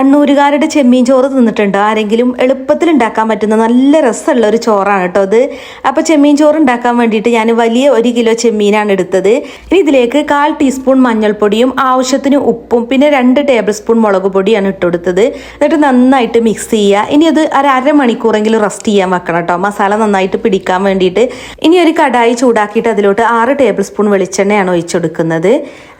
കണ്ണൂരുകാരുടെ ചെമ്മീൻ ചോറ് തിന്നിട്ടുണ്ടോ. ആരെങ്കിലും എളുപ്പത്തിൽ ഉണ്ടാക്കാൻ പറ്റുന്ന നല്ല രസമുള്ള ഒരു ചോറാണ് കേട്ടോ അത്. അപ്പോൾ ചെമ്മീൻ ചോറ് ഉണ്ടാക്കാൻ വേണ്ടിയിട്ട് ഞാൻ വലിയ ഒരു കിലോ ചെമ്മീനാണ് എടുത്തത്. ഇനി ഇതിലേക്ക് കാൽ ടീസ്പൂൺ മഞ്ഞൾപ്പൊടിയും ആവശ്യത്തിന് ഉപ്പും പിന്നെ രണ്ട് ടേബിൾ സ്പൂൺ മുളക് പൊടിയാണ് ഇട്ടുകൊടുത്തത് എന്നിട്ട് നന്നായിട്ട് മിക്സ് ചെയ്യുക. ഇനി അത് ഒരു അരമണിക്കൂറെങ്കിലും റെസ്റ്റ് ചെയ്യാൻ വെക്കണം കേട്ടോ. മസാല നന്നായിട്ട് പിടിക്കാൻ വേണ്ടിയിട്ട്. ഇനി ഒരു കടായി ചൂടാക്കിയിട്ട് അതിലോട്ട് ആറ് ടേബിൾ സ്പൂൺ വെളിച്ചെണ്ണയാണ് ഒഴിച്ചെടുക്കുന്നത്.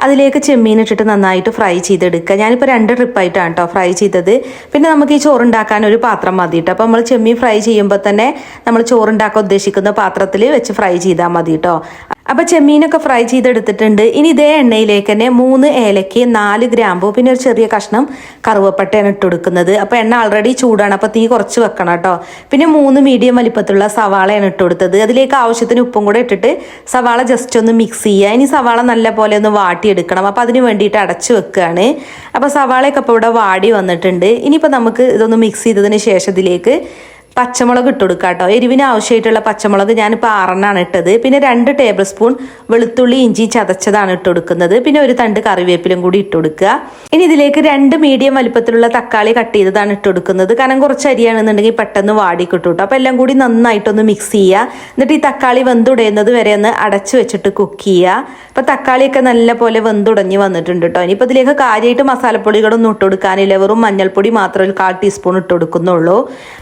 അതിലേക്ക് ചെമ്മീൻ ഇട്ടിട്ട് നന്നായിട്ട് ഫ്രൈ ചെയ്തെടുക്കുക. ഞാനിപ്പോൾ രണ്ട് ട്രിപ്പായിട്ടാണ് കേട്ടോ ഫ്രൈ ചെയ്തത്. പിന്നെ നമുക്ക് ഈ ചോറുണ്ടാക്കാൻ ഒരു പാത്രം മതി കേട്ടോ അപ്പോൾ നമ്മൾ ചെമ്മീൻ ഫ്രൈ ചെയ്യുമ്പോൾ തന്നെ നമ്മൾ ചോറുണ്ടാക്കാൻ ഉദ്ദേശിക്കുന്ന പാത്രത്തിൽ വെച്ച് ഫ്രൈ ചെയ്താൽ മതി കേട്ടോ അപ്പോൾ ചെമ്മീനൊക്കെ ഫ്രൈ ചെയ്തെടുത്തിട്ടുണ്ട്. ഇനി ഇതേ എണ്ണയിലേക്ക് തന്നെ മൂന്ന് ഏലയ്ക്ക് നാല് ഗ്രാമ്പു പിന്നെ ഒരു ചെറിയ കഷ്ണം കറുവപ്പട്ടയാണ് ഇട്ട് കൊടുക്കുന്നത് അപ്പോൾ എണ്ണ ഓൾറെഡി ചൂടാണ്. അപ്പോൾ തീ കുറച്ച് വെക്കണം കേട്ടോ. പിന്നെ മൂന്ന് മീഡിയം വലിപ്പത്തിലുള്ള സവാളയാണ് ഇട്ട് കൊടുത്തത് അതിലേക്ക് ആവശ്യത്തിന് ഉപ്പും കൂടെ ഇട്ടിട്ട് സവാള ജസ്റ്റ് ഒന്ന് മിക്സ് ചെയ്യുക. ഇനി സവാള നല്ല പോലെ ഒന്ന് വാട്ടിയെടുക്കണം. അപ്പോൾ അതിന് വേണ്ടിയിട്ട് അടച്ചു വെക്കുകയാണ്. അപ്പോൾ സവാളയൊക്കെ ഇപ്പൊ ഇവിടെ വാടി വന്നിട്ടുണ്ട്. ഇനിയിപ്പോൾ നമുക്ക് ഇതൊന്ന് മിക്സ് ചെയ്തതിന് ശേഷം ഇതിലേക്ക് പച്ചമുളക് ഇട്ട് കൊടുക്കുക കേട്ടോ എരിവിന് ആവശ്യമായിട്ടുള്ള പച്ചമുളക് ഞാനിപ്പോൾ ആറെണ്ണാണ് ഇട്ടത്. പിന്നെ രണ്ട് ടേബിൾ സ്പൂൺ വെളുത്തുള്ളി ഇഞ്ചി ചതച്ചതാണ് ഇട്ട് കൊടുക്കുന്നത്. പിന്നെ ഒരു തണ്ട് കറിവേപ്പിലും കൂടി ഇട്ട് കൊടുക്കുക. ഇനി ഇതിലേക്ക് രണ്ട് മീഡിയം വലുപ്പത്തിലുള്ള തക്കാളി കട്ട് ചെയ്തതാണ് ഇട്ട് കൊടുക്കുന്നത്. കാരണം കുറച്ച് അരിയാണെന്നുണ്ടെങ്കിൽ പെട്ടെന്ന് വാടി കിട്ടും കേട്ടോ. അപ്പോൾ എല്ലാം കൂടി നന്നായിട്ടൊന്ന് മിക്സ് ചെയ്യുക. എന്നിട്ട് ഈ തക്കാളി വെന്തുടയുന്നത് വരെ ഒന്ന് അടച്ചു വെച്ചിട്ട് കുക്ക് ചെയ്യുക. അപ്പോൾ തക്കാളിയൊക്കെ നല്ല പോലെ വെന്തുടഞ്ഞ് വന്നിട്ടുണ്ട് കേട്ടോ. ഇനിയിപ്പോൾ ഇതിലേക്ക് കാര്യമായിട്ട് മസാലപ്പൊടികളൊന്നും ഇട്ട് കൊടുക്കാനില്ല. വെറും മഞ്ഞൾപ്പൊടി മാത്രം ഒരു കാൽ ടീസ്പൂൺ ഇട്ട് കൊടുക്കുന്നുള്ളൂ.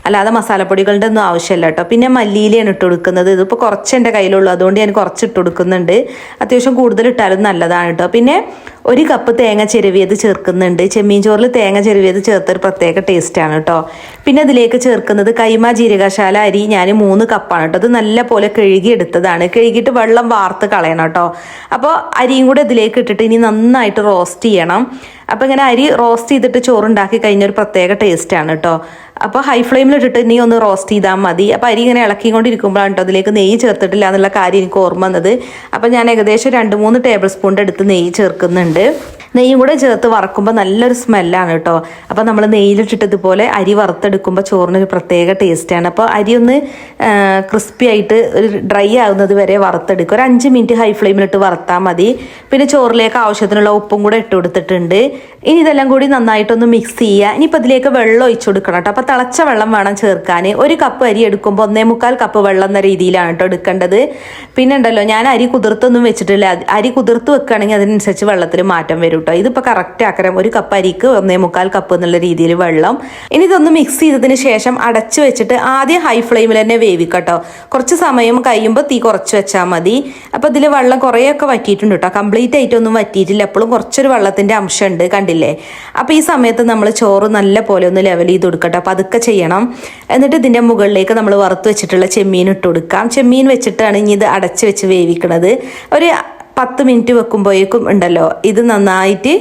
അല്ലാതെ മസാലപ്പൊടികളുടെ ഒന്നും ആവശ്യമില്ല കേട്ടോ. പിന്നെ മല്ലിയിലയാണ് ഇട്ട് കൊടുക്കുന്നത്. ഇതിപ്പോൾ കുറച്ച് എന്റെ കയ്യിലുള്ളൂ. അതുകൊണ്ട് ഞാൻ കുറച്ച് ഇട്ട് കൊടുക്കുന്നുണ്ട്. അത്യാവശ്യം കൂടുതൽ ഇട്ടാലും നല്ലതാണ് കേട്ടോ. പിന്നെ ഒരു കപ്പ് തേങ്ങ ചെരുവിയത് ചേർക്കുന്നുണ്ട്. ചെമ്മീൻ ചോറിൽ തേങ്ങ ചെരുവിയത് ചേർത്തൊരു പ്രത്യേക ടേസ്റ്റാണ് കേട്ടോ. പിന്നെ അതിലേക്ക് ചേർക്കുന്നത് കൈമ ജീരകശാല അരി ഞാൻ മൂന്ന് കപ്പാണ് കേട്ടോ. അത് നല്ല പോലെ കഴുകി എടുത്തതാണ് കഴുകിയിട്ട് വെള്ളം വാർത്ത് കളയണം കേട്ടോ. അപ്പോൾ അരിയും കൂടെ ഇതിലേക്ക് ഇട്ടിട്ട് ഇനി നന്നായിട്ട് റോസ്റ്റ് ചെയ്യണം. അപ്പോൾ ഇങ്ങനെ അരി റോസ്റ്റ് ചെയ്തിട്ട് ചോറുണ്ടാക്കി കഴിഞ്ഞ ഒരു പ്രത്യേക ടേസ്റ്റാണ് കേട്ടോ അപ്പോൾ ഹൈ ഫ്ലെയിമിലിട്ടിട്ട് ഇനി ഒന്ന് റോസ്റ്റ് ചെയ്താൽ മതി. അപ്പോൾ അരി ഇങ്ങനെ ഇളക്കിക്കൊണ്ടിരിക്കുമ്പോഴാണ് കേട്ടോ അതിലേക്ക് നെയ്യ് ചേർത്തിട്ടില്ല എന്നുള്ള കാര്യം എനിക്ക് ഓർമ്മ വന്നത്. അപ്പോൾ ഞാൻ ഏകദേശം രണ്ട് മൂന്ന് ടേബിൾ സ്പൂണിന്റെ അടുത്ത് നെയ്യ് ചേർക്കുന്നുണ്ട്. നെയ്യും കൂടെ ചേർത്ത് വറക്കുമ്പോൾ നല്ലൊരു സ്മെല്ലാണ് കേട്ടോ അപ്പോൾ നമ്മൾ നെയ്യിലിട്ടിട്ട് ഇതുപോലെ അരി വറുത്തെടുക്കുമ്പോൾ ചോറിനൊരു പ്രത്യേക ടേസ്റ്റാണ്. അപ്പോൾ അരി ഒന്ന് ക്രിസ്പി ആയിട്ട് ഒരു ഡ്രൈ ആകുന്നത് വരെ വറുത്തെടുക്കുക. ഒരു അഞ്ച് മിനിറ്റ് ഹൈ ഫ്ലെയിമിലിട്ട് വറുത്താൽ മതി. പിന്നെ ചോറിലേക്ക് ആവശ്യത്തിനുള്ള ഉപ്പും കൂടെ ഇട്ട് കൊടുത്തിട്ടുണ്ട്. ഇനി ഇതെല്ലാം കൂടി നന്നായിട്ടൊന്ന് മിക്സ് ചെയ്യുക. ഇനിയിപ്പോൾ ഇതിലേക്ക് വെള്ളം ഒഴിച്ചു കൊടുക്കണം കേട്ടോ അപ്പോൾ തിളച്ച വെള്ളം വേണം ചേർക്കാൻ ഒരു കപ്പ് അരി എടുക്കുമ്പോൾ ഒന്നേ മുക്കാൽ കപ്പ് വെള്ളം എന്ന രീതിയിലാണ് കേട്ടോ എടുക്കേണ്ടത്. പിന്നെ ഉണ്ടല്ലോ ഞാൻ അരി കുതിർത്തൊന്നും വെച്ചിട്ടില്ല. അരി കുതിർത്ത് വെക്കുകയാണെങ്കിൽ അതിനനുസരിച്ച് വെള്ളത്തിൽ മാറ്റം വരും കേട്ടോ. ഇതിപ്പോൾ കറക്റ്റ് ആക്കരം ഒരു കപ്പ് അരിക്ക് ഒന്നേ മുക്കാൽ കപ്പ് എന്നുള്ള രീതിയിൽ വെള്ളം. ഇനി ഇതൊന്ന് മിക്സ് ചെയ്തതിന് ശേഷം അടച്ചു വെച്ചിട്ട് ആദ്യം ഹൈ ഫ്ലെയിമിൽ തന്നെ വേവിക്കട്ടോ. കുറച്ച് സമയം കഴിയുമ്പോൾ തീ കുറച്ച് വെച്ചാൽ മതി. അപ്പോൾ ഇതിൽ വെള്ളം കുറേയൊക്കെ വറ്റിയിട്ടുണ്ട് കേട്ടോ. കംപ്ലീറ്റ് ആയിട്ടൊന്നും വറ്റിയിട്ടില്ല. എപ്പോഴും കുറച്ചൊരു വെള്ളത്തിന്റെ ഉണ്ട് കണ്ടില്ലേ? അപ്പോൾ ഈ സമയത്ത് നമ്മൾ ചോറ് നല്ല പോലെ ഒന്ന് ലെവൽ ചെയ്ത് കൊടുക്കട്ടെ. അപ്പോൾ അതൊക്കെ ചെയ്യണം. എന്നിട്ട് ഇതിന്റെ മുകളിലേക്ക് നമ്മൾ വറുത്ത് വെച്ചിട്ടുള്ള ചെമ്മീൻ ഇട്ട് കൊടുക്കാം. ചെമ്മീൻ വെച്ചിട്ടാണ് ഇനി ഇത് അടച്ച് വെച്ച് വേവിക്കണത്. ഒരു പത്ത് മിനിറ്റ് വെക്കുമ്പോഴേക്കും ഉണ്ടല്ലോ. ഇത് നന്നായിട്ട്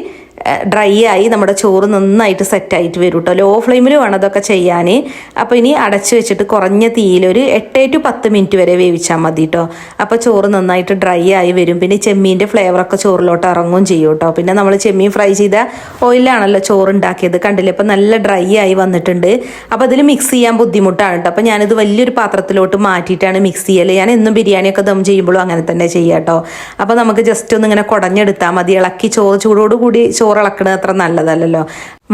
ഡ്രൈ ആയി നമ്മുടെ ചോറ് നന്നായിട്ട് സെറ്റായിട്ട് വരും കേട്ടോ ലോ ഫ്ലെയിമിൽ വേണം അതൊക്കെ ചെയ്യാൻ അപ്പോൾ ഇനി അടച്ചു വെച്ചിട്ട് കുറഞ്ഞ തീയിൽ ഒരു എട്ടേ ടു പത്ത് മിനിറ്റ് വരെ വേവിച്ചാൽ മതി കേട്ടോ അപ്പോൾ ചോറ് നന്നായിട്ട് ഡ്രൈ ആയി വരും. പിന്നെ ചെമ്മീന്റെ ഫ്ലേവറൊക്കെ ചോറിലോട്ട് ഇറങ്ങും ചെയ്യും കേട്ടോ പിന്നെ നമ്മൾ ചെമ്മീൻ ഫ്രൈ ചെയ്ത ഓയിലാണല്ലോ ചോറ് ഉണ്ടാക്കിയത് കണ്ടില്ലേ? അപ്പോൾ നല്ല ഡ്രൈ ആയി വന്നിട്ടുണ്ട്. അപ്പോൾ അതിൽ മിക്സ് ചെയ്യാൻ ബുദ്ധിമുട്ടാണ് കേട്ടോ അപ്പോൾ ഞാനിത് വലിയൊരു പാത്രത്തിലോട്ട് മാറ്റിയിട്ടാണ് മിക്സ് ചെയ്യൽ ഞാൻ എന്നും ബിരിയാണിയൊക്കെ ദം ചെയ്യുമ്പോഴും അങ്ങനെ തന്നെ ചെയ്യാം കേട്ടോ അപ്പോൾ നമുക്ക് ജസ്റ്റ് ഒന്ന് ഇങ്ങനെ കുടഞ്ഞെടുത്താൽ മതി. ഇളക്കി ചോറ് ചൂടോടുകൂടി ചോറ് ഇളക്കണത് അത്ര നല്ലതല്ലല്ലോ.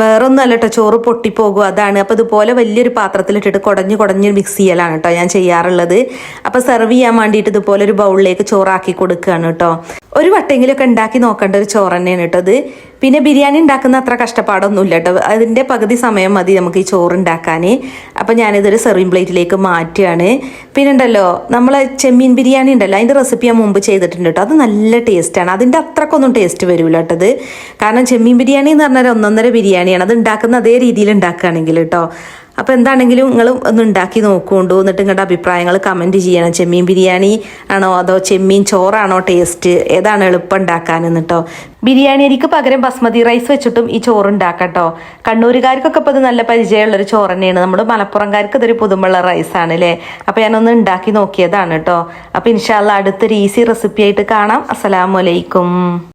വേറൊന്നുമല്ല കേട്ടോ ചോറ് പൊട്ടിപ്പോകും അതാണ്. അപ്പോൾ ഇതുപോലെ വലിയൊരു പാത്രത്തിലിട്ടിട്ട് കുടഞ്ഞ് കുടഞ്ഞ് മിക്സ് ചെയ്യലാണ് കേട്ടോ ഞാൻ ചെയ്യാറുള്ളത്. അപ്പോൾ സെർവ് ചെയ്യാൻ വേണ്ടിയിട്ട് ഇതുപോലെ ഒരു ബൗളിലേക്ക് ചോറാക്കി കൊടുക്കുകയാണ് കേട്ടോ ഒരു വട്ടെങ്കിലൊക്കെ ഉണ്ടാക്കി നോക്കേണ്ട ഒരു ചോറ് തന്നെയാണ് കേട്ടോ അത് പിന്നെ ബിരിയാണി ഉണ്ടാക്കുന്ന അത്ര കഷ്ടപ്പാടൊന്നുമില്ല കേട്ടോ. അതിന്റെ പകുതി സമയം മതി നമുക്ക് ഈ ചോറ് ഉണ്ടാക്കാൻ അപ്പോൾ ഞാനിതൊരു സെർവിങ് പ്ലേറ്റിലേക്ക് മാറ്റുകയാണ്. പിന്നെ ഉണ്ടല്ലോ നമ്മൾ ചെമ്മീൻ ബിരിയാണി ഉണ്ടല്ലോ അതിന്റെ റെസിപ്പി ഞാൻ മുമ്പ് ചെയ്തിട്ടുണ്ട് കേട്ടോ. അത് നല്ല ടേസ്റ്റാണ് അതിന്റെ അത്രക്കൊന്നും ടേസ്റ്റ് വരില്ല കേട്ടത് കാരണം ചെമ്മീൻ ബിരിയാണി എന്ന് പറഞ്ഞാൽ ഒന്നൊന്നര ബിരിയാണിയാണ്. അത് ഉണ്ടാക്കുന്ന അതേ രീതിയിൽ ഉണ്ടാക്കുകയാണെങ്കിൽ കേട്ടോ അപ്പോൾ എന്താണെങ്കിലും നിങ്ങൾ ഒന്ന് ഉണ്ടാക്കി നോക്കുകൊണ്ടു. എന്നിട്ട് നിങ്ങളുടെ അഭിപ്രായങ്ങൾ കമന്റ് ചെയ്യണം. ചെമ്മീൻ ബിരിയാണി ആണോ അതോ ചെമ്മീൻ ചോറാണോ ടേസ്റ്റ് ഏതാണ് എളുപ്പം ഉണ്ടാക്കാനെന്ന് കേട്ടോ ബിരിയാണി അരിക്ക് പകരം ബസ്മതി റൈസ് വെച്ചിട്ടും ഈ ചോറ് ഉണ്ടാക്കട്ടോ കണ്ണൂരുകാർക്കൊക്കെ ഇപ്പോൾ ഇത് നല്ല പരിചയമുള്ളൊരു ചോറ് തന്നെയാണ്. നമ്മുടെ മലപ്പുറംകാർക്ക് ഇതൊരു പുതുമുള്ള റൈസാണ് അല്ലേ അപ്പോൾ ഞാനൊന്ന് ഉണ്ടാക്കി നോക്കിയതാണ് കേട്ടോ അപ്പോൾ ഇൻഷാല്ല അടുത്തൊരു ഈസി റെസിപ്പി ആയിട്ട് കാണാം. അസ്സലാമലൈക്കും